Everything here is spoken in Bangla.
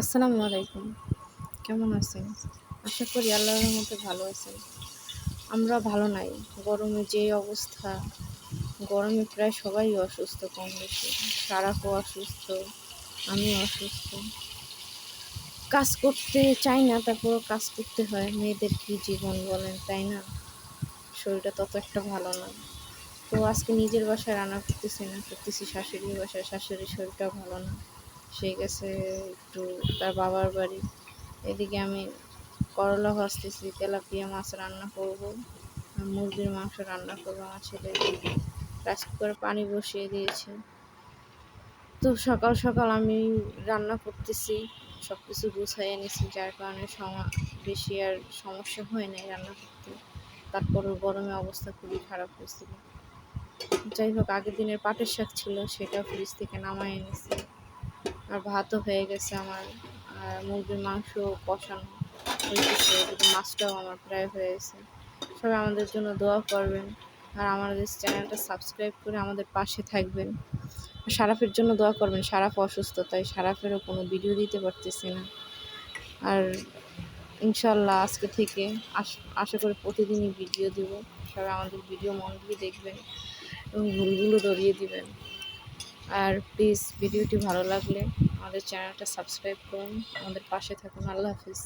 আসসালামু আলাইকুম। কেমন আছেন? আশা করি আল্লাহর মতো ভালো আছেন। আমরা ভালো নাই। গরমে যে অবস্থা, গরমে প্রায় সবাই অসুস্থ কম বেশি সারাফও অসুস্থ, আমি অসুস্থ। কাজ করতে চাই না তারপর কাজ করতে হয়। মেয়েদের কি জীবন বলেন, তাই না? শরীরটা তত একটা ভালো না। তো আজকে নিজের বাসায় রান্না করতেছি না, করতেছি শাশুড়ির বাসায়। শাশুড়ির শরীরটাও ভালো না। সে গেছে একটু তার বাবার বাড়ি। এদিকে আমি করলা ভাজতেছি, তেলাপিয়া মাছ রান্না করব মুরগির মাংস রান্না করব। আমার ছেলে রাইস কুকারে পানি বসিয়ে দিয়েছে। তো সকাল সকাল আমি রান্না করতেছি সব কিছু গুছাইয়ে নিছি, যার কারণে বেশি আর সমস্যা হয় নাই রান্না করতে। তারপরেও গরমে অবস্থা খুবই খারাপ হয়েছিল। যাই হোক, আগের দিনের পাটের শাক ছিল সেটা ফ্রিজ থেকে নামাই এনেছি আর ভাতও হয়ে গেছে আমার, আর মুরগির মাংস কষানো হয়েছে মাছটাও আমার প্রায় হয়ে গেছে। সবাই আমাদের জন্য দোয়া করবেন, আর আমাদের চ্যানেলটা সাবস্ক্রাইব করে আমাদের পাশে থাকবেন। সারাফের জন্য দোয়া করবেন, সারাফ অসুস্থ, তাই সারাফেরও কোনো ভিডিও দিতে পারতেছি না। আর ইনশাল্লাহ আজকে থেকে আশা করি প্রতিদিনই ভিডিও দিব, সবাই আমাদের ভিডিও মন দিয়ে দেখবেন এবং ভুলগুলো ধরিয়ে দিবেন। আর প্লিজ ভিডিওটি ভালো লাগলে আমাদের চ্যানেলটা সাবস্ক্রাইব করুন। আমাদের পাশে থাকুন। আল্লাহ হাফিজ।